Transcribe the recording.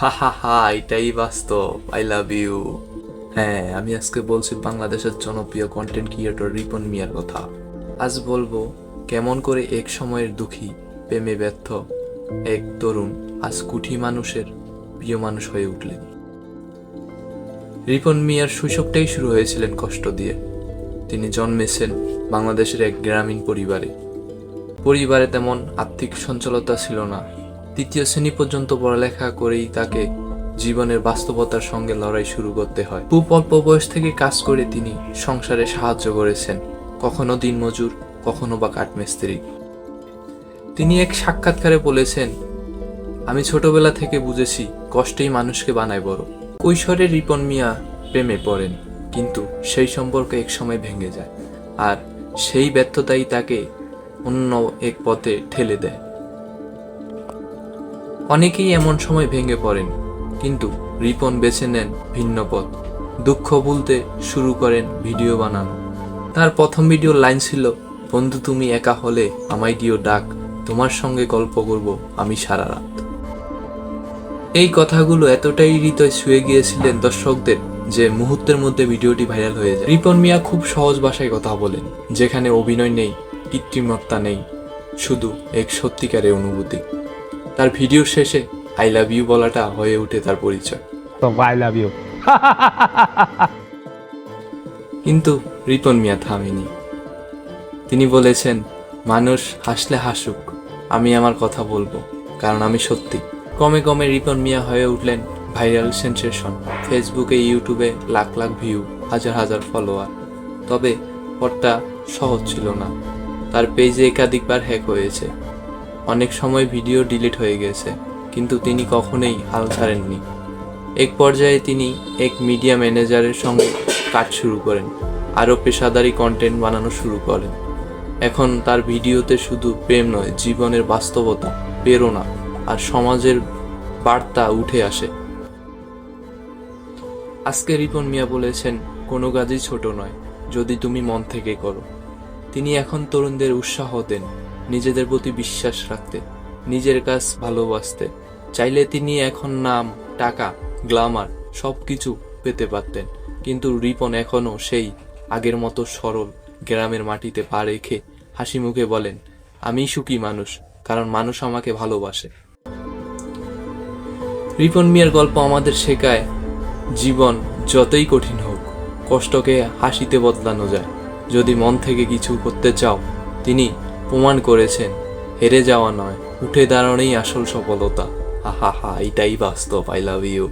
হা এটাই বাস্তব I love you হ্যাঁ আমি আজকে বলছি বাংলাদেশের জনপ্রিয় কন্টেন্ট ক্রিয়েটর রিপন মিয়ার কথা। আজ বলব, কেমন করে এক সময়ের দুঃখী, প্রেমে ব্যর্থ, এক তরুণ, আজ কুঠি মানুষের প্রিয় মানুষ হয়ে উঠলেন। রিপন মিয়ার শৈশবটাই শুরু হয়েছিলেন কষ্ট দিয়ে। তিনি জন্মেছেন বাংলাদেশের এক গ্রামীণ পরিবারে। পরিবারে তেমন আর্থিক সঞ্চলতা ছিল না। তৃতীয় শ্রেণি পর্যন্ত পড়ালেখা করেই তাকে জীবনের বাস্তবতার সঙ্গে লড়াই শুরু করতে হয়। খুব অল্প বয়স থেকে কাজ করে তিনি সংসারে সাহায্য করেছেন, কখনো দিনমজুর, কখনো বা কাঠমিস্ত্রি। তিনি এক সাক্ষাৎকারে বলেছেন, আমি ছোটবেলা থেকে বুঝেছি কষ্টেই মানুষকে বানায় বড়। কৈশোরে রিপন মিয়া প্রেমে পড়েন, কিন্তু সেই সম্পর্ক এক সময় ভেঙে যায়, আর সেই ব্যর্থতাই তাকে অন্য এক পথে ঠেলে দেয়। অনেকেই এমন সময় ভেঙে পড়েন, কিন্তু রিপন বেছে নেন ভিন্ন পথ। দুঃখ বলতে শুরু করেন ভিডিও বানানো। তার প্রথম ভিডিওর লাইন ছিল, বন্ধু, তুমি একা হলে আমায় দিও ডাক, তোমার সঙ্গে গল্প করব আমি সারা রাত। এই কথাগুলো এতটাই হৃদয় ছুঁয়ে গিয়েছিলেন দর্শকদের যে মুহূর্তের মধ্যে ভিডিওটি ভাইরাল হয়ে যায়। রিপন মিয়া খুব সহজ ভাষায় কথা বলেন, যেখানে অভিনয় নেই কৃত্রিমত্তা নেই, শুধু এক সত্যিকারের অনুভূতি। তার ভিডিও শেষে আই লাভ ইউ বলাটা হয়ে ওঠে তার পরিচয়। আই লাভ ইউ কিন্তু রিপন মিয়া থামেনি। তিনি বলেছেন মানুষ হাসলে হাসুক আমি আমার কথা বলব কারণ আমি সত্যি। কমে কমে রিপন মিয়া হয়ে উঠলেন ভাইরাল সেন্সেশন। ফেসবুকে ইউটিউবে লাখ লাখ ভিউ হাজার হাজার ফলোয়ার। তবে পথটা সহজ ছিল না। তার পেজে একাধিকবার হ্যাক হয়েছে। অনেক সময় ভিডিও ডিলিট হয়ে গেছে, কিন্তু তিনি কখনোই হাল ছাড়েননি। এক পর্যায়ে তিনি এক মিডিয়া ম্যানেজারের সঙ্গে কাজ শুরু করেন, আরও পেশাদারি কন্টেন্ট বানানো শুরু করেন। এখন তার ভিডিওতে শুধু প্রেম নয়, জীবনের বাস্তবতা, প্রেরণা আর সমাজের বার্তা উঠে আসে। আজকে রিপন মিয়া বলেছেন, কোনো কাজই ছোট নয়, যদি তুমি মন থেকে করো। তিনি এখন তরুণদের উৎসাহ দেন। নিজেদের প্রতি বিশ্বাস রাখতে, নিজের কাজ ভালোবাসতে। চাইলে তিনি এখন নাম, টাকা, গ্লামার সব কিছু পেতে পারতেন। কিন্তু রিপন এখনও সেই আগের মতো সরল গ্রামের মাটিতে পা রেখে হাসি মুখে বলেন, আমি সুখী মানুষ, কারণ মানুষ আমাকে ভালোবাসে। রিপন মিয়ার গল্প আমাদের শেখায়, জীবন যতই কঠিন হোক, কষ্টকে হাসিতে বদলানো যায়। যদি মন থেকে কিছু করতে চাও, তিনি প্রমাণ করেছেন, হেরে যাওয়া নয়, উঠে দাঁড়ানোই আসল সফলতা। আহা হা এটাই বাস্তব আই লাভ ইউ